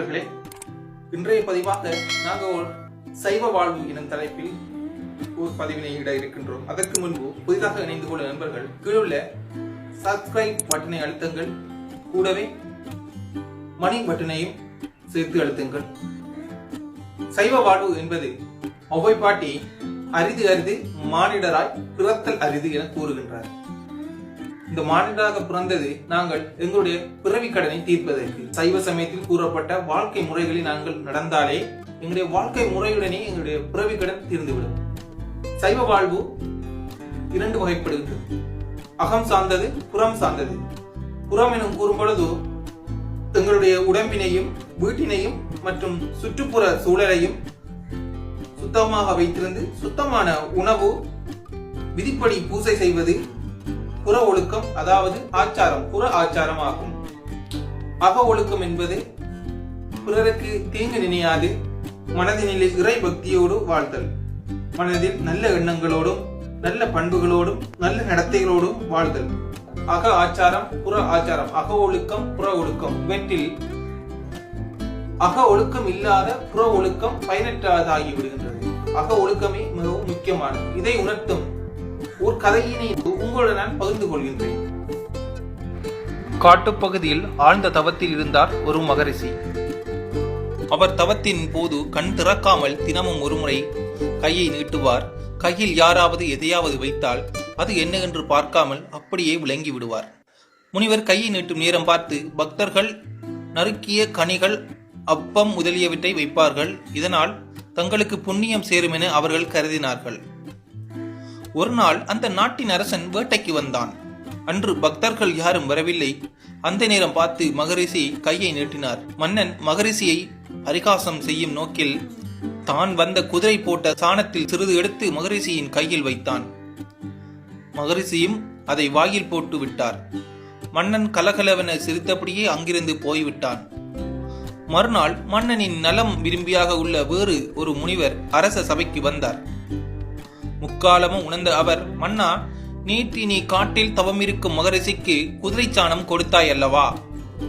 நண்பர்களே இன்றைய பதிவாக நாங்கள் ஒரு சைவ வாழ்வு எனும் தலைப்பில் ஒரு பதிவினை இட இருக்கின்றோம். அதற்கு முன்பு புதிதாக இணைந்து கொள்ள நண்பர்கள் கீழுள்ள சப்ஸ்கிரைப் பட்டனை அழுத்தங்கள். கூடவே மணி பட்டனையும் சேர்த்து அழுத்துங்கள். சைவ வாழ்வு என்பது ஒவ்வை பாட்டி அரிது அரிது மானிடராய் பிறத்தல் அரிது என கூறுகின்றார். இந்த மானிடராக பிறந்தது நாங்கள் எங்களுடைய பிறவி கடனை தீர்ப்பதற்கு. சைவ சமயத்தில் கூறப்பட்ட வாழ்க்கை முறைகளில் நாங்கள் நடந்தாலே எங்களுடைய வாழ்க்கை முறையுடனே எங்களுடைய பிறவி கடன் தீர்ந்துவிடும். சைவ வாழ்வு இரண்டு வகைப்படுகின்றது. அகம் சார்ந்தது புறம் சார்ந்தது. புறம் எனும் கூறும் பொழுது எங்களுடைய உடம்பினையும் வீட்டினையும் மற்றும் சுற்றுப்புற சூழலையும் சுத்தமாக வைத்திருந்து சுத்தமான உணவு விதிப்படி பூசை செய்வது புற ஒழுக்கம் அதாவது ஆச்சாரம் புற ஆச்சாரம் ஆகும் அக ஒழுக்கம் என்பது பிறருக்கு தீங்கு நினையாது மனதினிலே இறை பக்தியோடு வாழ்தல். மனதில் நல்ல எண்ணங்களோடும் நல்ல பண்புகளோடும் நல்ல நடத்தைகளோடும் வாழ்தல். அக ஆச்சாரம் புற ஆச்சாரம் அக ஒழுக்கம் புற ஒழுக்கம். இவற்றில் அக ஒழுக்கம் இல்லாத புற ஒழுக்கம் பயனற்றதாகி விடுகின்றது அக ஒழுக்கமே மிகவும் முக்கியமானது. இதை உணர்த்தும் ஒரு கதையினை உங்களுடன் நான் பகிர்ந்து கொள்கின்றேன். காட்டுப்பகுதியில் ஆழ்ந்த தவத்தில் இருந்தார் ஒரு மகரிஷி. அவர் தவத்தின் போது கண் திறக்காமல் தினமும் ஒருமுறை கையை நீட்டுவார். கையில் யாராவது எதையாவது வைத்தால் அது என்ன என்று பார்க்காமல் அப்படியே விளங்கி விடுவார். முனிவர் கையை நீட்டும் நேரம் பார்த்து பக்தர்கள் நறுக்கிய கனிகள் அப்பம் முதலியவற்றை வைப்பார்கள். இதனால் தங்களுக்கு புண்ணியம் சேரும் என அவர்கள் கருதினார்கள். ஒரு நாள் அந்த நாட்டின் அரசன் வேட்டைக்கு வந்தான். அன்று பக்தர்கள் யாரும் வரவில்லை. அந்த நேரம் பார்த்து மகரிஷி கையை நீட்டினார். மன்னன் மகரிஷியை பரிகாசம் செய்யும் நோக்கில் தான் வந்த குதிரை போட்ட சாணத்தில் சிறிது எடுத்து மகரிஷியின் கையில் வைத்தான். மகரிஷியும் அதை வாயில் போட்டு விட்டார். மன்னன் கலகலவென சிரித்தபடியே அங்கிருந்து போய்விட்டான். மறுநாள் மன்னனின் நலம் விரும்பியாக உள்ள வேறு ஒரு முனிவர் அரச சபைக்கு வந்தார். முக்காலமும் உணர்ந்த அவர் மன்னா நீட்டி நீ காட்டில் தவமிருக்கும் மகரிஷிக்கு குதிரை சாணம் கொடுத்தாய் அல்லவா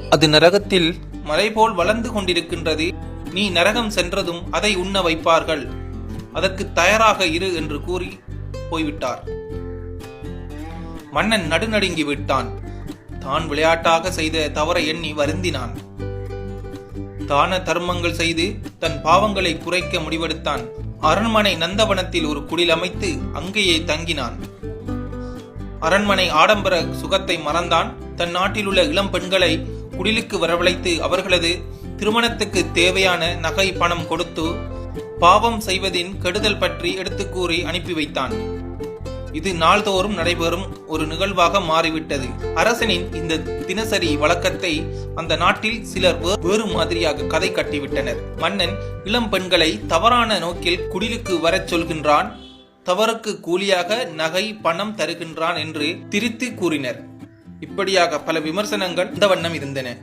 அது நரகத்தில் மலை போல் வளர்ந்து கொண்டிருக்கின்றது. நீ நரகம் சென்றதும் அதை உண்ண வைப்பார்கள். அதற்கு தயாராக இரு என்று கூறி போய்விட்டார். மன்னன் நடுநடுங்கி விட்டான். தான் விளையாட்டாக செய்த தவறை எண்ணி வருந்தினான். தான தர்மங்கள் செய்து தன் பாவங்களை குறைக்க முடிவெடுத்தான். அரண்மனை நந்தவனத்தில் ஒரு குடில் அமைத்து அங்கேயே தங்கினான். அரண்மனை ஆடம்பர சுகத்தை மறந்தான். தன் நாட்டில் உள்ள இளம் பெண்களை குடிலுக்கு வரவழைத்து அவர்களது திருமணத்துக்கு தேவையான நகை பணம் கொடுத்து பாவம் செய்வதின் கெடுதல் பற்றி எடுத்துக்கூறி அனுப்பி வைத்தான். இது நாள்தோறும் நடைபெறும் ஒரு நிகழ்வாக மாறிவிட்டது. அரசனின் இந்த தினசரி வழக்கத்தை அந்த நாட்டில் சிலர் வேறு மாதிரியாக கதை கட்டிவிட்டனர். மன்னன் இளம் பெண்களை தவறான நோக்கில் குடிலுக்கு வரச் சொல்கின்றான். தவறுக்கு கூலியாக நகை பணம் தருகின்றான் என்று திரித்து கூறினர். இப்படியாக பல விமர்சனங்கள் இந்த வண்ணம் இருந்தன.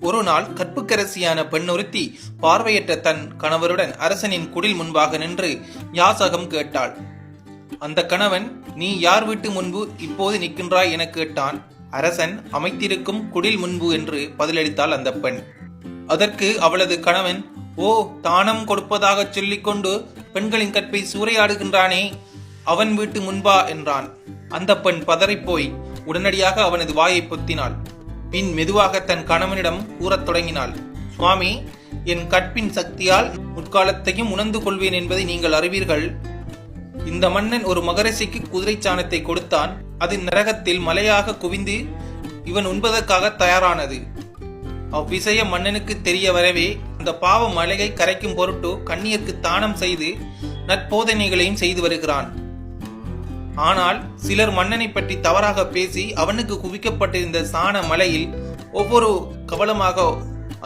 ஒரு நாள் கற்புக்கரசியான பெண்ணொருத்தி பார்வையற்ற தன் கணவருடன் அரசனின் குடில் முன்பாக நின்று யாசகம் கேட்டாள். அந்த கணவன் நீ யார் வீட்டு முன்பு இப்போது நிற்கின்றாய்? என கேட்டான். அரசன் அமைத்திருக்கும் குடில் முன்பு என்று பதிலளித்தாள் அந்த பெண். அதற்கு அவளது கணவன் ஓ தானம் கொடுப்பதாகச் சொல்லிக்கொண்டு பெண்களின் கற்பை சூறையாடுகின்றானே அவன் வீட்டு முன்பா? என்றான். அந்த பெண் பதறிப்போய் உடனடியாக அவனது வாயை பொத்தினாள். பின் மெதுவாக தன் கணவனிடம் கூறத் தொடங்கினாள். சுவாமி என் கற்பின் சக்தியால் முற்காலத்தையும் உணர்ந்து கொள்வேன் என்பதை நீங்கள் அறிவீர்கள். இந்த மன்னன் ஒரு மகரிஷிக்கு குதிரை சாணத்தை கொடுத்தான். அது நரகத்தில் மலையாக குவிந்து இவன் உண்பதற்காக தயாரானது. அவ்விஷயம் மன்னனுக்கு தெரிய வரவே அந்த பாவ மலையை கரைக்கும் பொருட்டு கண்ணியருக்கு தானம் செய்து நற்போதனைகளையும் செய்து வருகிறான். ஆனால் சிலர் மன்னனை பற்றி தவறாக பேசி அவனுக்கு குவிக்கப்பட்டிருந்த சாண மலையில் ஒவ்வொரு கவலமாக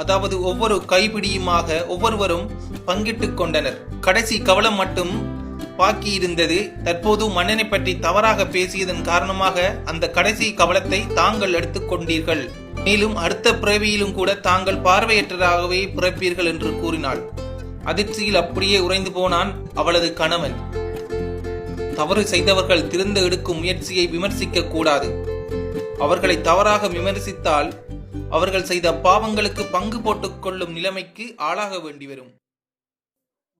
அதாவது ஒவ்வொரு கைப்பிடியுமாக ஒவ்வொருவரும் பங்கிட்டு கொண்டனர். கடைசி கவலம் மட்டும் பாக்கி இருந்தது தற்போது மன்னனை பற்றி தவறாக பேசியதன் காரணமாக அந்த கடைசி கவலத்தை தாங்கள் எடுத்துக்கொண்டீர்கள் மேலும் அடுத்த பிறவியிலும் கூட தாங்கள் பார்வையற்றதாகவே பிறப்பீர்கள் என்று கூறினாள். அதிர்ச்சியில் அப்படியே உறைந்து போனான் அவளது கணவன். தவறு செய்தவர்கள் திறந்து எடுக்கும் முயற்சியை விமர்சிக்க கூடாது. அவர்களை தவறாக விமர்சித்தால் அவர்கள் செய்த பாவங்களுக்கு பங்கு போட்டுக்கொள்ளும் நிலைமைக்கு ஆளாக வேண்டி வரும்